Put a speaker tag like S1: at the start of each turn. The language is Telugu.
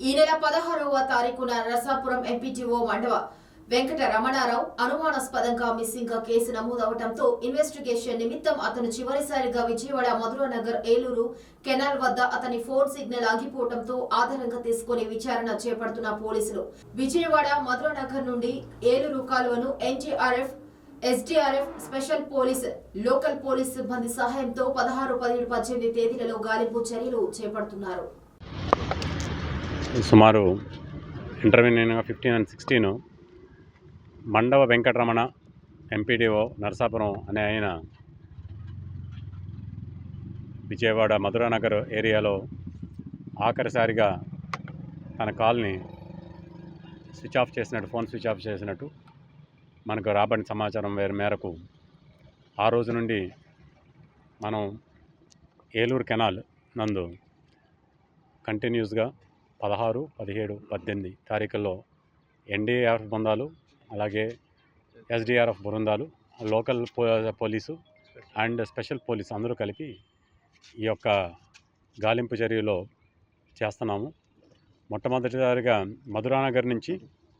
S1: ఈ నెల పదహారవ తారీఖున నరసాపురం ఎంపీటీఓ మండవ వెంకట రమణారావు అనుమానాస్పదంగా మిస్సింగ్గా కేసు నమోదవడంతో ఇన్వెస్టిగేషన్ నిమిత్తం అతను చివరిసారిగా విజయవాడ మధురానగర్ ఏలూరు కెనాల్ వద్ద అతని ఫోన్ సిగ్నల్ ఆగిపోవడంతో ఆధారంగా తీసుకుని విచారణ చేపడుతున్న పోలీసులు. విజయవాడ మధురానగర్ నుండి Eluru కాలువను NDRF SDRF special police local police సిబ్బంది సహాయంతో పదహారు పదిహేడు పద్దెనిమిది తేదీలలో గాలింపు చర్యలు చేపడుతున్నారు.
S2: సుమారు intervening fifteen and sixteen. Mandava Venkataramana MPDO Narasapuram అనే ఆయన విజయవాడ మధురానగర్ ఏరియాలో ఆఖరిసారిగా తన కాల్ని స్విచ్ ఆఫ్ చేసినట్టు ఫోన్ స్విచ్ ఆఫ్ చేసినట్టు మనకు రాబడిన సమాచారం వేరు మేరకు ఆ రోజు నుండి మనం ఏలూరు కెనాల్ నందు కంటిన్యూస్గా పదహారు పదిహేడు పద్దెనిమిది తారీఖుల్లో ఎన్డీఆర్ఎఫ్ బృందాలు అలాగే ఎస్డిఆర్ఎఫ్ బృందాలు లోకల్ పో పోలీసు అండ్ స్పెషల్ పోలీస్ అందరూ కలిపి ఈ యొక్క గాలింపు చర్యలో చేస్తున్నాము. మొట్టమొదటిసారిగా మధురానగర్ నుంచి